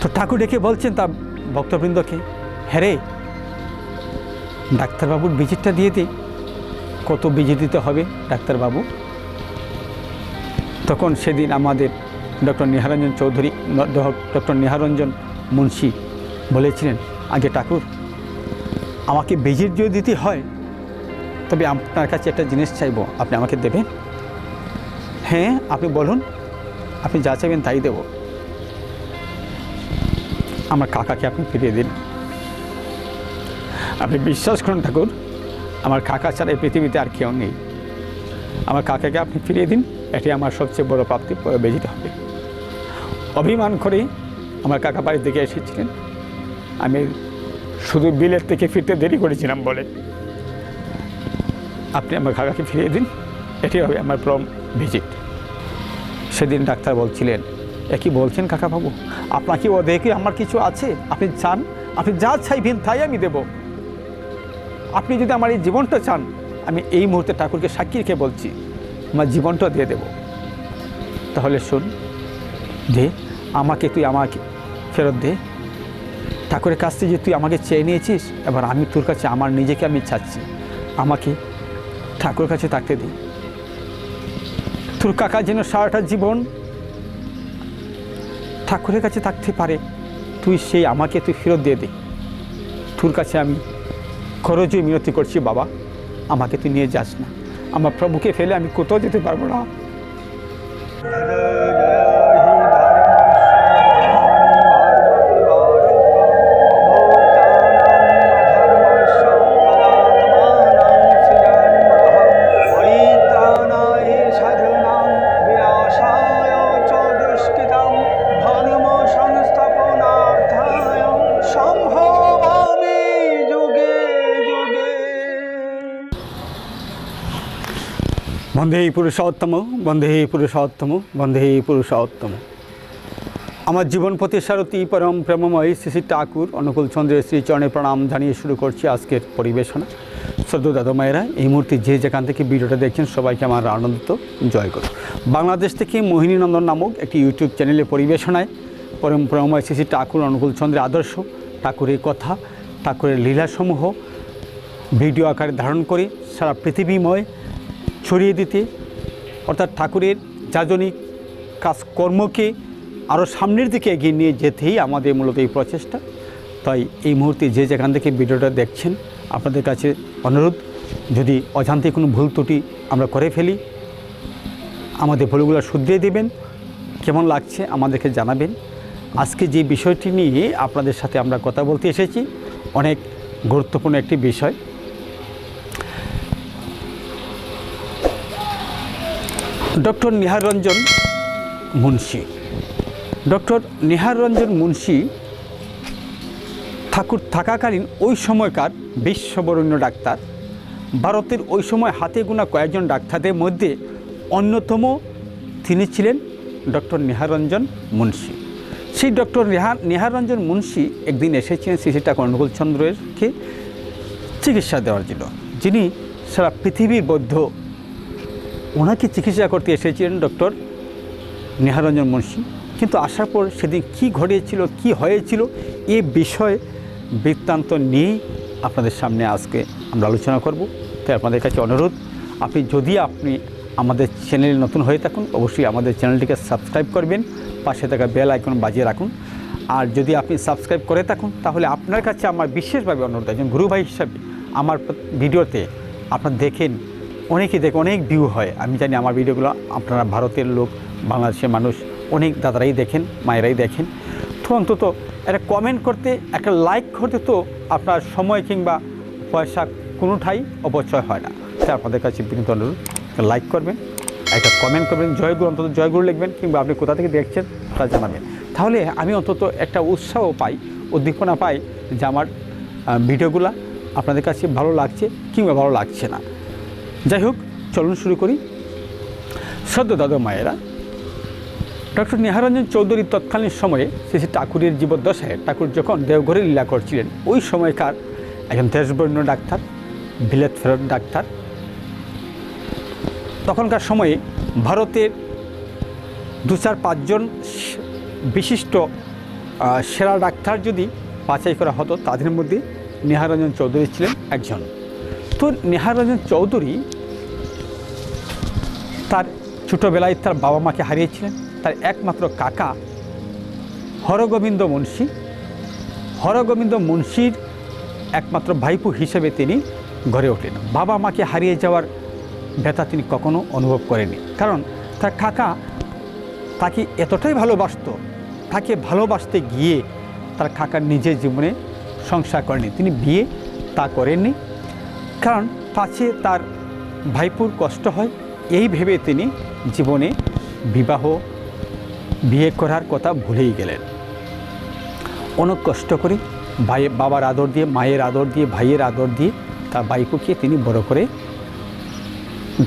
তো ঠাকুর ডেকে বলছেন তা ভক্তবৃন্দকে হ্যাঁ ডাক্তারবাবুর ভিজিটটা দিয়ে দিই কত ভিজিট দিতে হবে ডাক্তারবাবু? তখন সেদিন আমাদের ডক্টর নিহারঞ্জন চৌধুরী, ডক্টর নিহারঞ্জন মুন্সি বলেছিলেন, আগে ঠাকুর, আমাকে ভিজিট যদি দিতে হয়, তবে আপনার কাছে একটা জিনিস চাইব, আপনি আমাকে দেবেন? হ্যাঁ আপনি বলুন, আপনি যা চাইবেন তাই দেব। আমার কাকাকে আপনি ফিরিয়ে দিন। আপনি বিশ্বাস করুন ঠাকুর, আমার কাকা ছাড়া এই পৃথিবীতে আর কেউ নেই। আমার কাকাকে আপনি ফিরিয়ে দিন, এটি আমার সবচেয়ে বড় প্রাপ্তি বেজিত হবে। অভিমান করে আমার কাকা বাড়ি থেকে এসেছিলেন। আমি শুধু বিলের থেকে ফিরতে দেরি করেছিলাম বলে। আপনি আমার কাকাকে ফিরিয়ে দিন, এটি হবে আমার প্রম ভিজিট সেদিন ডাক্তার বলছিলেন একই বলছেন কাকাবাবু? আপনাকে ও দেখে আমার কিছু আছে? আপনি চান? আপনি যা চাইবেন তাই আমি দেব। আপনি যদি আমার এই জীবনটা চান, আমি এই মুহূর্তে ঠাকুরকে সাক্ষী রেখে বলছি, আমার জীবনটা দিয়ে দেব। তাহলে শোন, দে, আমাকে তুই আমাকে ফেরত দে। ঠাকুরের কাছ থেকে যে তুই আমাকে চেয়ে নিয়েছিস, এবার আমি তোর কাছে আমার নিজেকে আমি চাচ্ছি। আমাকে ঠাকুরের কাছে থাকতে দিই তোর কাকা যেন সারাটা জীবন ঠাকুরের কাছে থাকতে পারে, তুই সেই আমাকে তুই ফেরত দিয়ে দে। তোর কাছে আমি খরচে মিনতি করছি, বাবা। আমাকে তুই নিয়ে যাস না। আমার প্রভুকে ফেলে আমি কোথাও যেতে পারব না। বন্ধে পুরুষোত্তম বন্ধে পুরুষোত্তম বন্ধে পুরুষোত্তম। আমার জীবন প্রতি সারথী পরম প্রেমময় শ্রী শ্রী ঠাকুর, অনুকূল চন্দ্রের শ্রীচরণে প্রণাম জানিয়ে শুরু করছি আজকের পরিবেশনা। শ্রদ্ধ দাদা মায়েরা, এই মুহূর্তে যে যেখান থেকে ভিডিওটা দেখছেন, সবাইকে আমার আনন্দিত, জয় করো। বাংলাদেশ থেকে মোহিনী নন্দন নামক একটি ইউটিউব চ্যানেলে পরিবেশনায় পরম প্রেমময় শ্রী শ্রী ঠাকুর, অনুকূল চন্দ্রের আদর্শ, ঠাকুরের কথা, ঠাকুরের লীলাসমূহ, ভিডিও আকারে ধারণ করে সারা পৃথিবীময় ছড়িয়ে দিতে। অর্থাৎ ঠাকুরের যাজনিক কাজকর্মকে আরও সামনের দিকে এগিয়ে নিয়ে যেতেই আমাদের মূলত এই প্রচেষ্টা। তাই এই মুহূর্তে যে যেখান থেকে ভিডিওটা দেখছেন, আপনাদের কাছে অনুরোধ, যদি অজান্তে কোনো ভুল ত্রুটি আমরা করে ফেলি, আমাদের ভুলগুলো শুধরিয়ে দেবেন, কেমন লাগছে আমাদেরকে জানাবেন। আজকে যে বিষয়টি নিয়ে আপনাদের সাথে আমরা কথা বলতে এসেছি, অনেক গুরুত্বপূর্ণ একটি বিষয়। ডক্টর নিহার রঞ্জন মুন্সি। ডক্টর নিহার রঞ্জন মুন্সি ঠাকুর থাকাকালীন ওই সময়কার বিশ্ববরণ্য ডাক্তার। ভারতের ওই সময় হাতে গোনা কয়েকজন ডাক্তারদের মধ্যে অন্যতম তিনি ছিলেন ডক্টর নিহারঞ্জন মুন্সি। সেই ডক্টর নিহার নিহারঞ্জন মুন্সি একদিন এসেছিলেন ঠাকুর অনুকূল চন্দ্রকে চিকিৎসা দেওয়ার জন্য। যিনি সারা পৃথিবীর বৌদ্ধ ওনাকে চিকিৎসা করতে এসেছিলেন ডক্টর নেহারঞ্জন মুন্সি। কিন্তু আসার পর সেদিন কি ঘটেছিল, কি হয়েছিল, এ বিষয়ে বৃত্তান্ত নিয়েই আপনাদের সামনে আজকে আমরা আলোচনা করব। তাই আপনাদের কাছে অনুরোধ, আপনি যদি আপনি আমাদের চ্যানেলে নতুন হয়ে থাকুন, অবশ্যই আমাদের চ্যানেলটিকে সাবস্ক্রাইব করবেন, পাশে থাকা বেল আইকন বাজিয়ে রাখুন। আর যদি আপনি সাবস্ক্রাইব করে থাকুন, তাহলে আপনার কাছে আমার বিশেষভাবে অনুরোধ, একজন গুরু ভাই হিসাবে আমার ভিডিওতে আপনার দেখেন অনেকেই দেখে অনেক ভিউ হয়। আমি জানি আমার ভিডিওগুলো আপনারা ভারতের লোক, বাংলাদেশের মানুষ, অনেক দাদারাই দেখেন, মায়েরাই দেখেন। তো অন্তত একটা কমেন্ট করতে, একটা লাইক করতে তো আপনার সময় কিংবা পয়সা কোনোটাই অপচয় হয় না। তাই আপনাদের কাছে অনুরোধ লাইক করবেন, একটা কমেন্ট করবেন, জয়গুরু, অন্তত জয়গুরু লিখবেন কিংবা আপনি কোথা থেকে দেখছেন তা জানাবেন। তাহলে আমি অন্তত একটা উৎসাহ পাই, উদ্দীপনা পাই যে আমার ভিডিওগুলো আপনাদের কাছে ভালো লাগছে কিংবা ভালো লাগছে না। যাই হোক, চলুন শুরু করি। সদ্য দাদা মায়েরা, ডক্টর নেহারঞ্জন চৌধুরী তৎকালীন সময়ে শ্রী ঠাকুরের জীবদ্দশায় ঠাকুর যখন দেওঘরে লীলা করছিলেন, ওই সময়কার একজন দেশবর্ণ ডাক্তার বিলেত ফেরত ডাক্তার। তখনকার সময়ে ভারতের দু চার পাঁচজন বিশিষ্ট সেরা ডাক্তার যদি বাছাই করা হতো, তাদের মধ্যে নেহারঞ্জন চৌধুরী ছিলেন একজন। তো নেহারঞ্জন চৌধুরী তার ছোটোবেলায় তার বাবা মাকে হারিয়েছিলেন। তার একমাত্র কাকা হরগোবিন্দ মুন্সী। হরগোবিন্দ মুন্সির একমাত্র ভাইপু হিসেবে তিনি গড়ে ওঠেন। বাবা মাকে হারিয়ে যাওয়ার ব্যথা তিনি কখনো অনুভব করেনি কারণ তার কাকা তাকে এতটাই ভালোবাসতো, তাকে ভালোবাসতে গিয়ে তার কাকা নিজের জীবনে সংসার করেনি তিনি বিয়ে তা করেননি। কারণ পাছে তার ভাইপুর কষ্ট হয়। এই ভেবে তিনি জীবনে বিবাহ, বিয়ে করার কথা ভুলেই গেলেন। অনেক কষ্ট করে ভাই, বাবার আদর দিয়ে, মায়ের আদর দিয়ে, ভাইয়ের আদর দিয়ে তার বাইকুকে তিনি বড় করে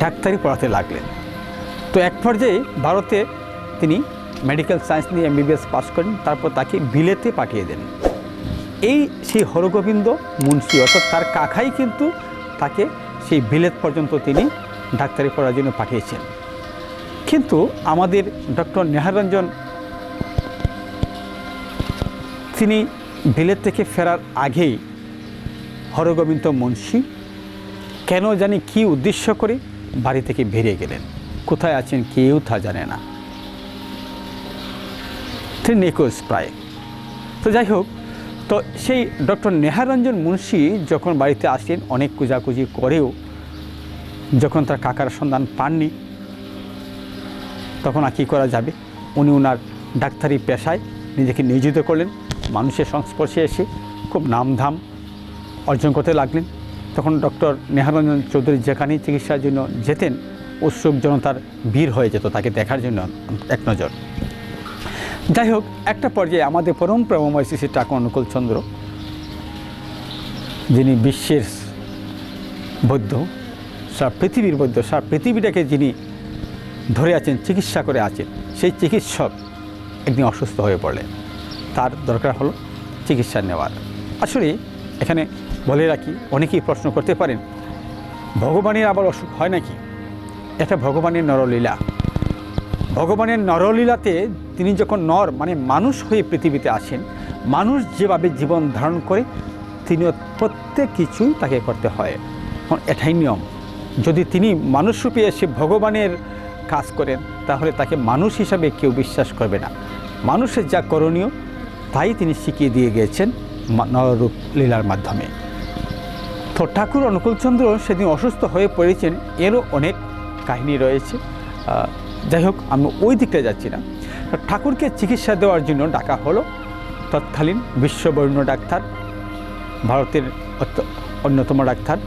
ডাক্তারি পড়াতে লাগলেন। তো এক পর্যায়ে ভারতে তিনি মেডিকেল সায়েন্স নিয়ে এমবিবিএস পাস করেন, তারপর তাকে বিলেতে পাঠিয়ে দেন। এই সেই হরগোবিন্দ মুন্সি, অর্থাৎ তার কাকাই কিন্তু তাকে সেই বিলেত পর্যন্ত তিনি ডাক্তারি পড়ার জন্য পাঠিয়েছেন। কিন্তু আমাদের ডক্টর নেহারঞ্জন তিনি বিলেত থেকে ফেরার আগেই হরগোবিন্দ মুন্সি কেন জানি কি উদ্দেশ্য করে বাড়ি থেকে বেরিয়ে গেলেন। কোথায় আছেন কেউ তা জানে না। তিনি নিখোঁজ প্রায়। তো যাই হোক তো সেই ডক্টর নেহারঞ্জন মুন্সি যখন বাড়িতে আসলেন অনেক কুজাকুজি করেও যখন তার কাকার সন্ধান পাননি, তখন আর কী করা যাবে? উনি ওনার ডাক্তারি পেশায় নিজেকে নিয়োজিত করলেন, মানুষের সংস্পর্শে এসে খুব নামধাম অর্জন করতে লাগলেন। তখন ডক্টর নেহারঞ্জন চৌধুরী যেখানেই চিকিৎসার জন্য যেতেন, উৎসুক জনতার ভিড় হয়ে যেত তাকে দেখার জন্য এক নজর। যাই হোক একটা পর্যায়ে আমাদের পরম প্রেমময় শ্রী শ্রী ঠাকুর অনুকূল চন্দ্র, যিনি বিশ্বের বৈদ্য, সারা পৃথিবীর বৈদ্য, সারা পৃথিবীটাকে যিনি ধরে আছেন, চিকিৎসা করে আছেন, সেই চিকিৎসক একদিন অসুস্থ হয়ে পড়লেন। তার দরকার হলো চিকিৎসা নেওয়ার। আসলে এখানে বলে রাখি, অনেকেই প্রশ্ন করতে পারেন, ভগবানের আবার অসুখ হয় নাকি? এটা ভগবানের নরলীলা। ভগবানের নরলীলাতে তিনি যখন নর মানে মানুষ হয়ে পৃথিবীতে আসেন, মানুষ যেভাবে জীবন ধারণ করে, তিনিও প্রত্যেক কিছুই তাকে করতে হয়। এখন এটাই নিয়ম। যদি তিনি মানুষরূপে এসে ভগবানের কাজ করেন, তাহলে তাকে মানুষ হিসাবে কেউ বিশ্বাস করবে না। মানুষের যা করণীয়, তাই তিনি শিখিয়ে দিয়ে গিয়েছেন নররূপ লীলার মাধ্যমে। তো ঠাকুর অনুকূলচন্দ্র সেদিন অসুস্থ হয়ে পড়েছেন, এরও অনেক কাহিনী রয়েছে। যাই হোক, আমি ওই দিকটা যাচ্ছি না। ঠাকুরকে চিকিৎসা দেওয়ার জন্য ডাকা হলো। তৎকালীন বিশ্ববর্ণ ডাক্তার, ভারতের অন্যতম ডাক্তার,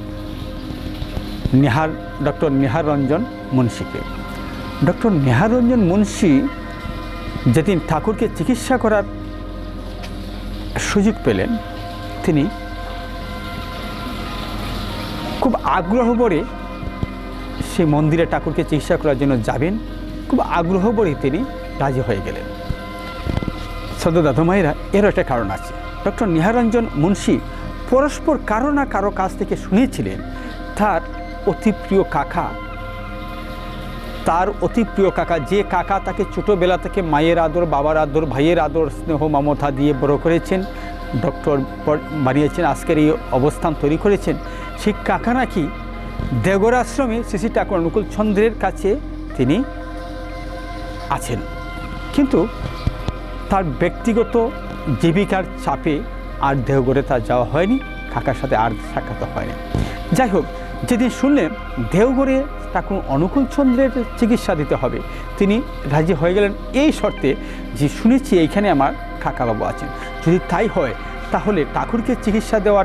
নিহার, ডক্টর নিহার রঞ্জন মুন্সিকে। ডক্টর নিহার রঞ্জন মুন্সি যেদিন ঠাকুরকে চিকিৎসা করার সুযোগ পেলেন, তিনি খুব আগ্রহ করে সেই মন্দিরে ঠাকুরকে চিকিৎসা করার জন্য যাবেন। খুব আগ্রহ ভরে তিনি রাজি হয়ে গেলেন। সদ্য দাদুমাইরা এরও একটা কারণ আছে। ডক্টর নিহারঞ্জন মুন্সি পরস্পর কারও না কারও কাছ থেকে শুনেছিলেন, তার অতি প্রিয় কাকা, তার অতি প্রিয় কাকা, যে কাকা তাকে ছোটোবেলা থেকে মায়ের আদর, বাবার আদর, ভাইয়ের আদর, স্নেহ, মমতা দিয়ে বড় করেছেন, ডক্টর বানিয়েছেন, আজকের এই অবস্থান তৈরি করেছেন, সেই কাকা নাকি দেগর আশ্রমে শ্রী ঠাকুর অনুকূল চন্দ্রের কাছে তিনি আছেন। কিন্তু তার ব্যক্তিগত জীবিকার চাপে আর দেওঘরে তার যাওয়া হয়নি, কাকার সাথে আর সাক্ষাৎ হয়নি। যাই হোক, যেদিন শুনলেন দেওঘরে ঠাকুর অনুকূল চন্দ্রের চিকিৎসা দিতে হবে, তিনি রাজি হয়ে গেলেন এই শর্তে যে, শুনেছি এইখানে আমার কাকাবাবু আছেন। যদি তাই হয়, তাহলে ঠাকুরকে চিকিৎসা দেওয়ার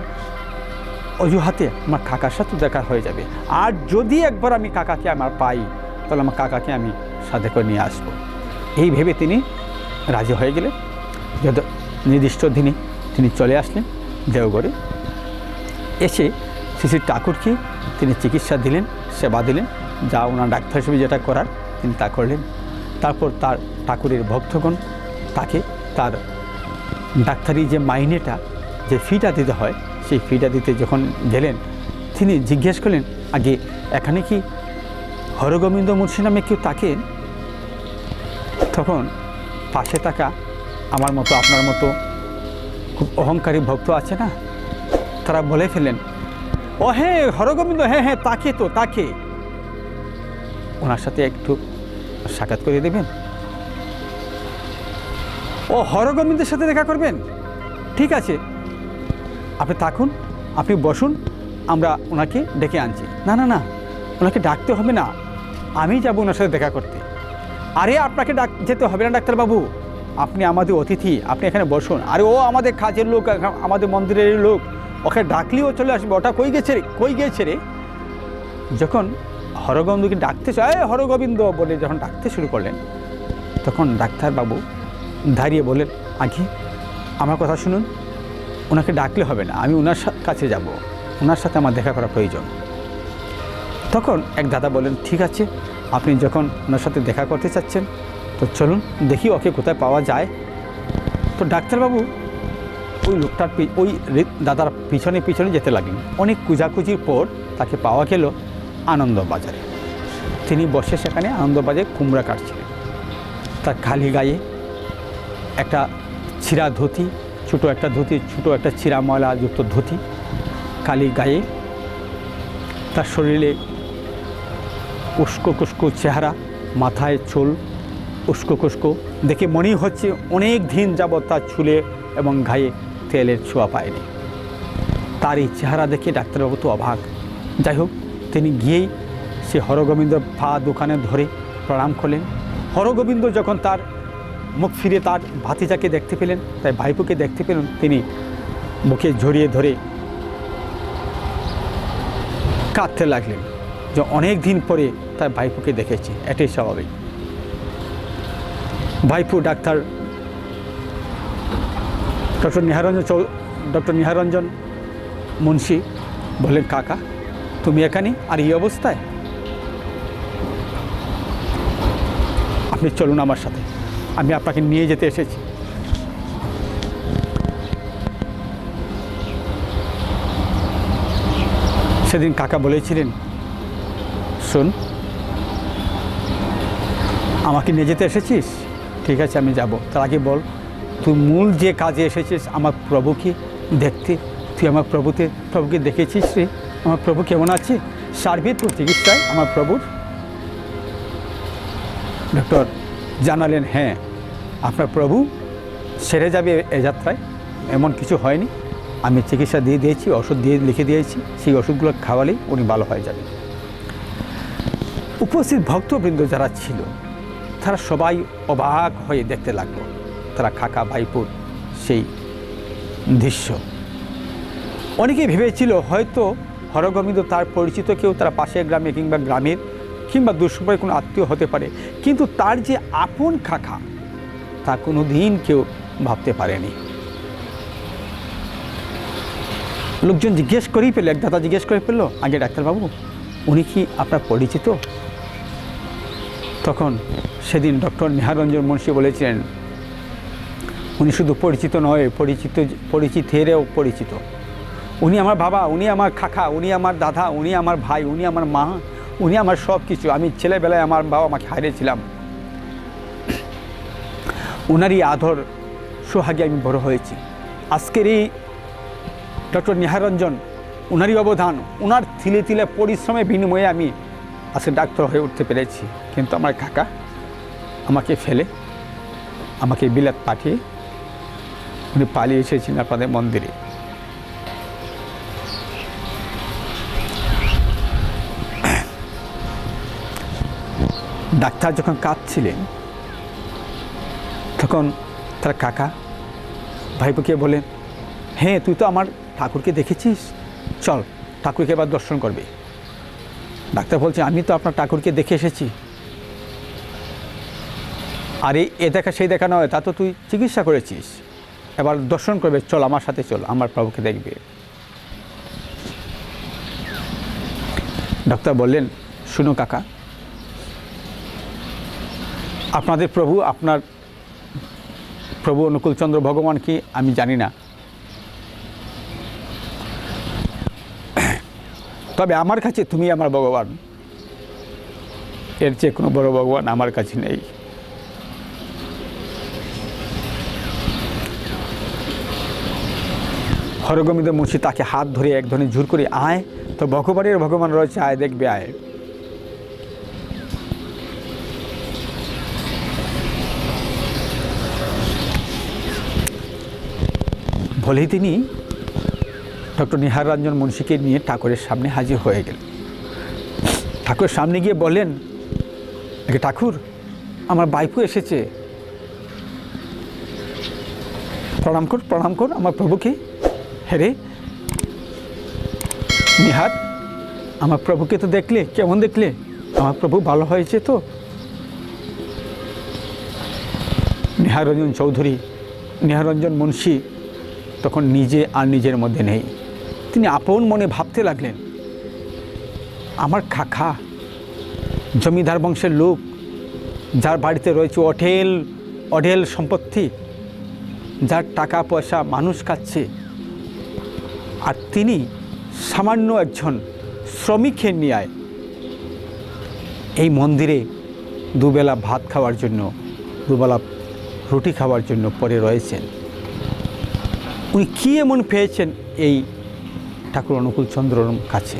অজুহাতে আমার কাকার সাথে দেখা হয়ে যাবে। আর যদি একবার আমি কাকাকে আমার পাই, তাহলে আমার কাকাকে আমি সাথে করে নিয়ে আসব। এই ভেবে তিনি রাজি হয়ে গেলেন। যত নির্দিষ্ট দিনে তিনি চলে আসলেন দেওগড়ে এসে শ্রী ঠাকুরকে তিনি চিকিৎসা দিলেন, সেবা দিলেন, যা ওনার ডাক্তার হিসেবে যেটা করার তিনি তা করলেন। তারপর তার ঠাকুরের ভক্তগণ তাকে তার ডাক্তারি যে মাইনেটা, যে ফিটা দিতে হয়, সেই ফিটা দিতে যখন গেলেন, তিনি জিজ্ঞেস করলেন, আগে এখানে কি হরগোবিন্দ মুন্সি নামে কেউ তাকেন? তখন পাশে থাকা আমার মতো, আপনার মতো খুব অহংকারী ভক্ত আছে না? তারা বলে ফেলেন ও হ্যাঁ হরগোবিন্দ হ্যাঁ হ্যাঁ তাকে তো, তাকে। ওনার সাথে একটু সাক্ষাৎ করে দেবেন? ও, হরগোবিন্দের সাথে দেখা করবেন? ঠিক আছে। আপনি থাকুন, আপনি বসুন, আমরা ওনাকে ডেকে আনছি। না না না, ওনাকে ডাকতে হবে না। আমি যাব ওনার সাথে দেখা করতে। আরে, আপনাকে ডাক, যেতে হবে না, ডাক্তারবাবু। আপনি আমাদের অতিথি, আপনি এখানে বসুন। আরে, ও আমাদের কাজের লোক, আমাদের মন্দিরের লোক। ওকে ডাকলেও চলে আসবে। ওটা কই গেছে রে? কই গিয়েছে রে? যখন হরগোবিন্দকে ডাকতে চায় হরগোবিন্দ বলে যখন ডাকতে শুরু করলেন, তখন ডাক্তারবাবু দাঁড়িয়ে বলেন আগে আমার কথা শুনুন। ওনাকে ডাকলে হবে না। আমি ওনার কাছে যাব। ওনার সাথে আমার দেখা করা প্রয়োজন। তখন এক দাদা বলেন ঠিক আছে। আপনি যখন ওনার সাথে দেখা করতে চাচ্ছেন, তো চলুন দেখি ওকে কোথায় পাওয়া যায়। তো ডাক্তারবাবু, ওই লোকটার ওই দাদার পিছনে পিছনে যেতে লাগলেন। অনেক কুজাকুজির পর তাকে পাওয়া গেল আনন্দবাজারে। তিনি বসে সেখানে আনন্দবাজারে কুমড়া কাটছিলেন। তার খালি গায়ে একটা ছিঁড়া ধুতি, ছোটো একটা ধুতি, ছোটো একটা ছিঁড়া ময়লাযুক্ত ধুতি কালি গায়ে তার শরীরে উস্কো কুস্কো চেহারা, মাথায় চুল, উস্কো কুস্কো। দেখে মনেই হচ্ছে অনেক দিন যাবৎ তার চুলে এবং গায়ে তেলের ছোঁয়া পায়নি। তার এই চেহারা দেখে ডাক্তারবাবু তো অবাক। যাই হোক, তিনি গিয়েই সে হরগোবিন্দ পা দোকানে ধরে প্রণাম করলেন। হরগোবিন্দ যখন তার মুখ ফিরে তার ভাতিজাকে দেখতে পেলেন তাই ভাইপোকে দেখতে পেলেন, তিনি মুখে ঝরিয়ে ধরে কাঁদতে লাগলেন। যে অনেক দিন পরে তার ভাইপোকে দেখেছি, এটাই স্বাভাবিক। ভাইপো ডাক্তার ডক্টর নিহারঞ্জন চৌ ডক্টর নিহারঞ্জন মুন্সি বললেন কাকা, তুমি এখানে? আর এই অবস্থায়? আপনি চলুন আমার সাথে। আমি আপনাকে নিয়ে যেতে এসেছি। সেদিন কাকা বলেছিলেন শোন আমাকে নিয়ে যেতে এসেছিস? ঠিক আছে, আমি যাব। তার আগে বল, তুই মূল যে কাজে এসেছিস, আমার প্রভুকে দেখতে। তুই আমার প্রভুতে, প্রভুকে দেখেছিস রে? আমার প্রভু কেমন আছে? সার্বিক চিকিৎসায় আমার প্রভুর। ডক্টর জানালেন হ্যাঁ আপনার প্রভু সেরে যাবে এ যাত্রায়। এমন কিছু হয়নি। আমি চিকিৎসা দিয়ে দিয়েছি, ওষুধ দিয়ে লিখে দিয়েছি। সেই ওষুধগুলো খাওয়ালেই উনি ভালো হয়ে যাবেন। উপস্থিত ভক্তবৃন্দ যারা ছিল, তারা সবাই অবাক হয়ে দেখতে লাগল। তারা খাকা ভাইপুর সেই দৃশ্য। অনেকে ভেবেছিল হয়তো হরগোবিন্দ তার পরিচিত কেউ তারা পাশের গ্রামে কিংবা গ্রামের কিংবা দুঃসময় কোনো আত্মীয় হতে পারে, কিন্তু তার যে আপন খাখা তা কোনো দিন কেউ ভাবতে পারেনি। লোকজন জিজ্ঞেস করেই পেল, এক দাদা জিজ্ঞেস করে পেল, আগে ডাক্তারবাবু, উনি কি আপনার পরিচিত? তখন সেদিন ডক্টর নিহারঞ্জন মুন্সি বলেছিলেন, উনি শুধু পরিচিত নয়, পরিচিত, পরিচিতেরও পরিচিত। উনি আমার বাবা, উনি আমার খাখা উনি আমার দাদা, উনি আমার ভাই, উনি আমার মা, উনি আমার সব কিছু আমি ছেলেবেলায় আমার বাবা মাকে হারিয়েছিলাম। ওনারই আদর, সোহাগে আমি বড় হয়েছি। আজকের এই ডক্টর নিহারঞ্জন ওনারই অবদান ওনার থিলে থিলে পরিশ্রমের বিনিময়ে আমি আজকে ডাক্তার হয়ে উঠতে পেরেছি, কিন্তু আমার কাকা আমাকে ফেলে, আমাকে বিলাত পাঠিয়ে উনি পালিয়ে এসেছেন আপনাদের মন্দিরে। ডাক্তার যখন কাঁদছিলেন, তখন তার কাকা ভাইপোকে বলেন হ্যাঁ তুই তো আমার ঠাকুরকে দেখেছিস, চল, ঠাকুরকে এবার দর্শন করবে। ডাক্তার বলছে, আমি তো আপনার ঠাকুরকে দেখে এসেছি। আর এ দেখা সেই দেখা নয়, তা তো তুই চিকিৎসা করেছিস। এবার দর্শন করবে, চল আমার সাথে চল, আমার প্রভুকে দেখবে। ডাক্তার বললেন, শুনো কাকা, আপনাদের প্রভু, আপনার প্রভু অনুকূলচন্দ্র ভগবান কি? আমি জানি না। তবে আমার কাছে তুমি আমার ভগবান। এর চেয়ে কোনো বড় ভগবান আমার কাছে নেই। হরগোবিন্দ মুন্সি তাকে হাত ধরে এক ধরনের ঝুর করে আয়, তো ভগবানের ভগবান রয়েছে, আয় দেখবে, আয়। বলেই তিনি ডক্টর নিহার রঞ্জন মুন্সিকে নিয়ে ঠাকুরের সামনে হাজির হয়ে গেলেন ঠাকুরের সামনে গিয়ে বলেন ঠাকুর, আমার বাইপু এসেছে। প্রণাম কর প্রণাম কর, আমার প্রভুকে। হেরে নিহার, আমার প্রভুকে তো দেখলে, কেমন দেখলে? আমার প্রভু ভালো হয়েছে তো? নিহারঞ্জন চৌধুরী নিহারঞ্জন মুন্সি তখন নিজে আর নিজের মধ্যে নেই। তিনি আপন মনে ভাবতে লাগলেন, আমার খাখা জমিদার বংশের লোক, যার বাড়িতে রয়েছে অঢেল অঢেল সম্পত্তি, যার টাকা পয়সা মানুষ খাচ্ছে আর তিনি সামান্য একজন শ্রমিকের নিয়ে এই মন্দিরে দুবেলা ভাত খাওয়ার জন্য, দুবেলা রুটি খাওয়ার জন্য পরে রয়েছেন। উনি কী এমন পেয়েছেন এই ঠাকুর অনুকূল চন্দ্রর কাছে।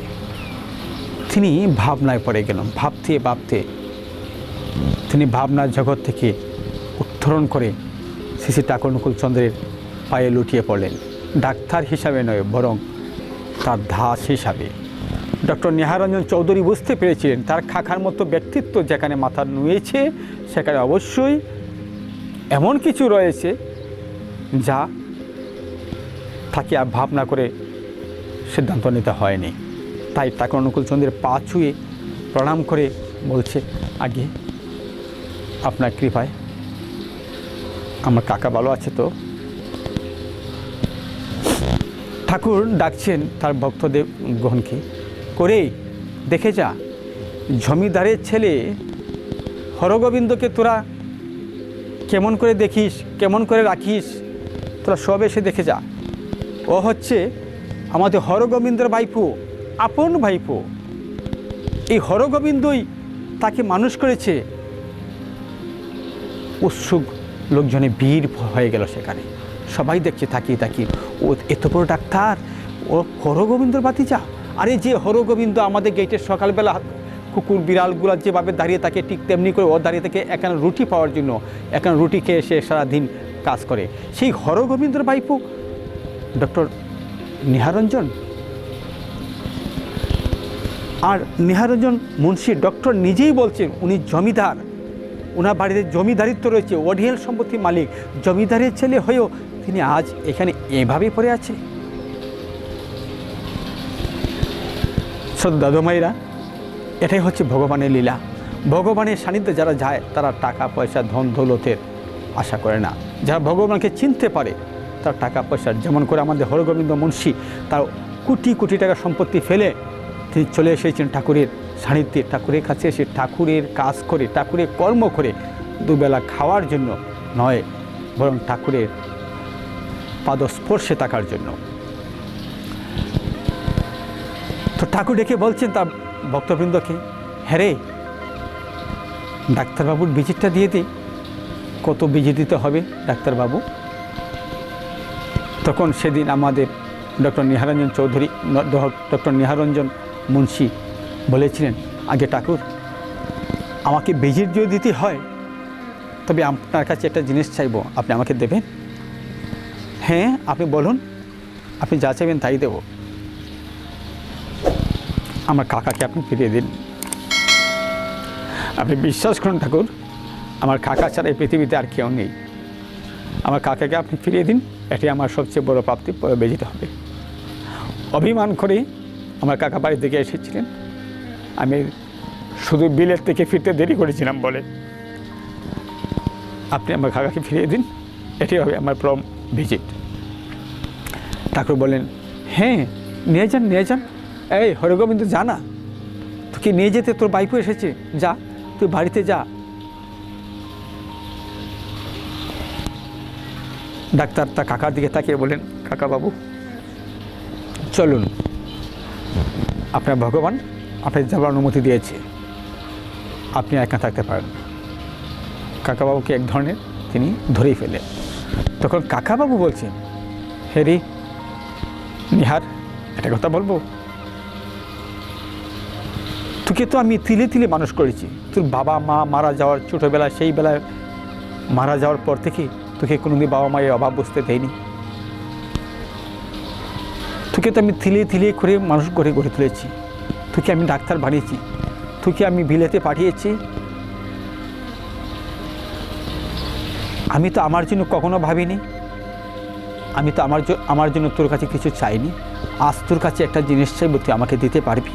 তিনি ভাবনায় পড়ে গেলেন, ভাবতে ভাবতে। তিনি ভাবনার জগৎ থেকে উত্তরণ করে শ্রী ঠাকুর অনুকূল চন্দ্রের পায়ে লুটিয়ে পড়লেন। ডাক্তার হিসাবে নয়, বরং তার দাস হিসাবে। ডক্টর নেহারঞ্জন চৌধুরী বুঝতে পেরেছিলেন, তার খাখার মতো ব্যক্তিত্ব যেখানে মাথা নুয়েছে, সেখানে অবশ্যই এমন কিছু রয়েছে যা তাকে আর ভাবনা করে সিদ্ধান্ত নিতে হয়নি। তাই ঠাকুর অনুকূল চন্দ্রের পা ছুঁয়ে প্রণাম করে বলছে, আগে আপনার কৃপায় আমার কাকা ভালো আছে তো? ঠাকুর ডাকছেন তার ভক্তদেব গ্রহণকে। করে, দেখে যা, জমিদারের ছেলে হরগোবিন্দকে তোরা কেমন করে দেখিস, কেমন করে রাখিস, তোরা সব এসে দেখে যা। ও হচ্ছে আমাদের হরগোবিন্দের ভাইপো, আপন ভাইপো। এই হরগোবিন্দই তাকে মানুষ করেছে। উৎসুক লোকজনে ভিড় হয়ে গেল সেখানে। সবাই দেখছে, তাকিয়ে তাকিয়ে। ও এত বড় ডাক্তার, ও হরগোবিন্দর বাতিজা আরে যে হরগোবিন্দ আমাদের গেটের সকালবেলা কুকুর, বিড়ালগুলো যেভাবে দাঁড়িয়ে থাকে, ঠিক তেমনি করে ও দাঁড়িয়ে থাকে এখানে রুটি পাওয়ার জন্য। এখানে রুটি খেয়ে সে সারাদিন কাজ করে। সেই হরগোবিন্দর বাইপু ডক্টর নিহারঞ্জন? আর নিহারঞ্জন মুন্সি, ডক্টর নিজেই বলছেন উনি জমিদার। ওনার বাড়িতে জমিদারিত্ব রয়েছে অঢেল সম্পত্তি মালিক। জমিদারের ছেলে হয়েও তিনি আজ এখানে এভাবে পড়ে আছে। সব দাদুমাইরা এটাই হচ্ছে ভগবানের লীলা। ভগবানের সান্নিধ্যে যারা যায়, তারা টাকা, পয়সা, ধন, দৌলতের আশা করে না। যারা ভগবানকে চিনতে পারে তার টাকা পয়সা, যেমন করে আমাদের হরগোবিন্দ মুন্সি তার কোটি কোটি টাকা সম্পত্তি ফেলে তিনি চলে এসেছেন ঠাকুরের সান্নিধ্যে। ঠাকুরের কাছে এসে ঠাকুরের কাজ করে, ঠাকুরের কর্ম করে দুবেলা খাওয়ার জন্য নয়, বরং ঠাকুরের পাদস্পর্শে থাকার জন্য। তো ঠাকুর ডেকে বলছেন তার ভক্তবৃন্দকে হ্যাঁ রে, ডাক্তারবাবুর ভিজিটটা দিয়ে দিই কত ভিজিট দিতে হবে ডাক্তারবাবু? তখন সেদিন আমাদের ডক্টর নিহারঞ্জন চৌধুরী, ডক্টর নিহারঞ্জন মুন্সি বলেছিলেন, আগে ঠাকুর, আমাকে ভিজিট যদি দিতে হয়, তবে আপনার কাছে একটা জিনিস চাইব, আপনি আমাকে দেবেন? হ্যাঁ আপনি বলুন, আপনি যা চাইবেন তাই দেবো। আমার কাকাকে আপনি ফিরিয়ে দিন। আপনি বিশ্বাস করুন ঠাকুর, আমার কাকা ছাড়া এই পৃথিবীতে আর কেউ নেই। আমার কাকাকে আপনি ফিরিয়ে দিন। এটি আমার সবচেয়ে বড় প্রাপ্তি, পরে বেজিতে হবে। অভিমান করে আমার কাকা বাড়ি থেকে এসেছিলেন। আমি শুধু বিলের থেকে ফিরতে দেরি করেছিলাম বলে। আপনি আমার কাকাকে ফিরিয়ে দিন, এটি হবে আমার প্রম ভিজিট। ঠাকুর বলেন হ্যাঁ নিয়ে যান নিয়ে যান। এই হরগোবিন্দ জানা তোকে নিয়ে যেতে তোর বাইকও এসেছে। যা, তুই বাড়িতে যা। ডাক্তার তা কাকার দিকে তাকিয়ে বলেন কাকা বাবু, চলুন। আপনার ভগবান আপনার যাবার অনুমতি দিয়েছে। আপনি একা থাকতে পারেন কাকাবাবুকে এক ধরনের তিনি ধরেই ফেলেন তখন কাকাবাবু বলছেন, হেরি, নিহার, একটা কথা বলব? তোকে তো আমি তিলে তিলে মানুষ করেছি। তোর বাবা মা মারা যাওয়ার ছোটোবেলায় সেই বেলায় মারা যাওয়ার পর থেকে তোকে কোনোদিন বাবা মায়ের অভাব বুঝতে দেয়নি তোকে তো আমি থিলিয়ে থিলিয়ে করে মানুষ গড়ে গড়ে তুলেছি। তোকে আমি ডাক্তার বানিয়েছি। তোকে আমি বিলেতে পাঠিয়েছি। আমি তো আমার জন্য কখনো ভাবিনি। আমি তো আমার আমার জন্য তোর কাছে কিছু চাইনি। আজ তোর কাছে একটা জিনিস চাইব, তুই আমাকে দিতে পারবি?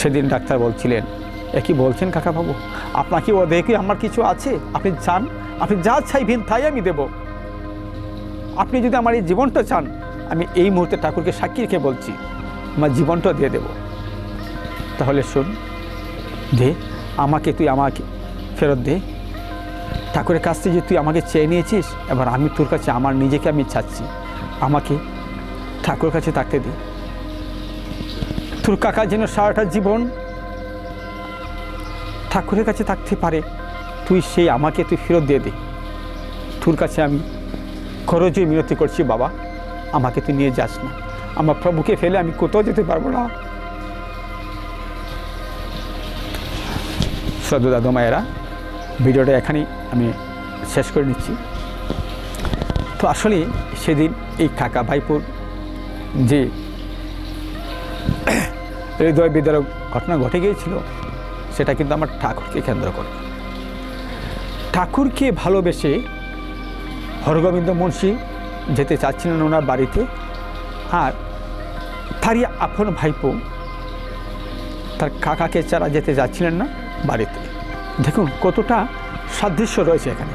সেদিন ডাক্তার বলছিলেন একই বলছেন কাকা বাবু আপনাকে ও দেখে আমার কিছু আছে? আপনি চান আপনি যা চাইবেন তাই আমি দেব। আপনি যদি আমার এই জীবনটা চান, আমি এই মুহূর্তে ঠাকুরকে সাক্ষী রেখে বলছি, আমার জীবনটা দিয়ে দেব। তাহলে শোন, দে, আমাকে তুই আমাকে ফেরত দে। ঠাকুরের কাছ থেকে যে তুই আমাকে চেয়ে নিয়েছিস, এবার আমি তোর কাছে, আমার নিজেকে আমি চাচ্ছি। আমাকে ঠাকুরের কাছে থাকতে দে। তোর কাকা যেন সারাটা জীবন ঠাকুরের কাছে থাকতে পারে। তুই সেই আমাকে তুই ফেরত দিয়ে দে। তোর কাছে আমি খরচে মিনতি করছি, বাবা। আমাকে তুই নিয়ে যাস না। আমার প্রভুকে ফেলে আমি কোথাও যেতে পারব না। সাধু দাদু মায়েরা, ভিডিওটা এখানেই আমি শেষ করে নিচ্ছি। তো আসলে সেদিন এই কাকা ভাইপুর যে হৃদয় বিদারক ঘটনা ঘটে গিয়েছিল, সেটা কিন্তু আমার ঠাকুরকে কেন্দ্র করে। ঠাকুরকে ভালোবেসে হরগোবিন্দ মুন্সী যেতে চাচ্ছিলেন ওনার বাড়িতে। আর তারই আপন ভাইপো তার কাকাকে ছাড়া যেতে যাচ্ছিলেন না বাড়িতে। দেখুন কতটা সাদৃশ্য রয়েছে এখানে।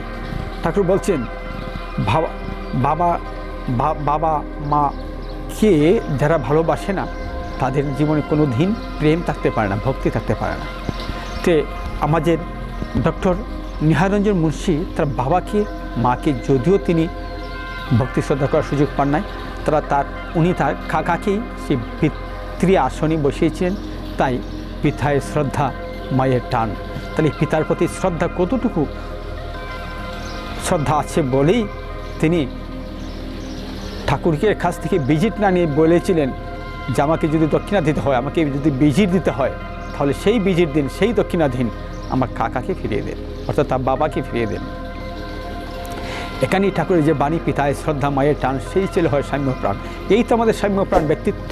ঠাকুর বলছেন বাবা বাবা, মা কে যারা ভালোবাসে না, তাদের জীবনে কোনো দিন প্রেম থাকতে পারে না, ভক্তি থাকতে পারে না। তে আমাদের ডক্টর নিহারঞ্জন মুন্সি তার বাবাকে, মাকে, যদিও তিনি ভক্তি শ্রদ্ধা করার সুযোগ পান নাই, তারা তার, উনি তার কাকাকেই সে পিতৃ আসনে বসিয়েছিলেন, তাই পিতায় শ্রদ্ধা মায়ের টান। তাহলে পিতার প্রতি শ্রদ্ধা কতটুকু? শ্রদ্ধা আছে বলেই তিনি ঠাকুরকে কাছ থেকে বিজিট না নিয়ে বলেছিলেন যে আমাকে যদি দক্ষিণা দিতে হয়, আমাকে যদি ভিজিট দিতে হয়, তাহলে সেই ভিজিট দিন, সেই দক্ষিণাধীন আমার কাকাকে ফিরিয়ে দেন। অর্থাৎ তার বাবাকে ফিরিয়ে দেন। এখানেই ঠাকুরের যে বাণী পিতায় শ্রদ্ধা, মায়ের টান, সেই ছেলে হয় সাম্য প্রাণ এই তো আমাদের সাম্য প্রাণ ব্যক্তিত্ব।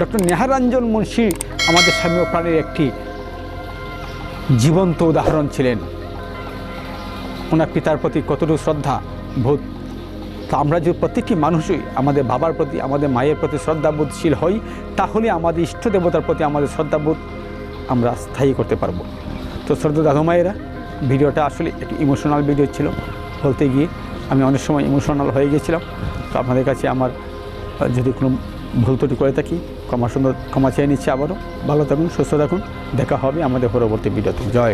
ডক্টর নেহারঞ্জন মুন্সি আমাদের সাম্য প্রাণের একটি জীবন্ত উদাহরণ ছিলেন। ওনার পিতার প্রতি কতটুকু শ্রদ্ধা? বোধ, তো আমরা যদি প্রত্যেকটি মানুষই আমাদের বাবার প্রতি, আমাদের মায়ের প্রতি শ্রদ্ধাবোধশীল হই, তাহলে আমাদের ইষ্ট দেবতার প্রতি আমাদের শ্রদ্ধাবোধ আমরা স্থায়ী করতে পারব। তো শ্রদ্ধা দাদু মায়েরা ভিডিওটা আসলে একটু ইমোশনাল ভিডিও ছিল। বলতে গিয়ে আমি অনেক সময় ইমোশনাল হয়ে গেছিলাম। তো আপনাদের কাছে আমার যদি কোনো ভুল ত্রুটি করে থাকি, ক্ষমা সুন্দর, ক্ষমা চেয়ে নিচ্ছি আবারও। ভালো থাকুন, সুস্থ থাকুন। দেখা হবে আমাদের পরবর্তী ভিডিওতে জয়।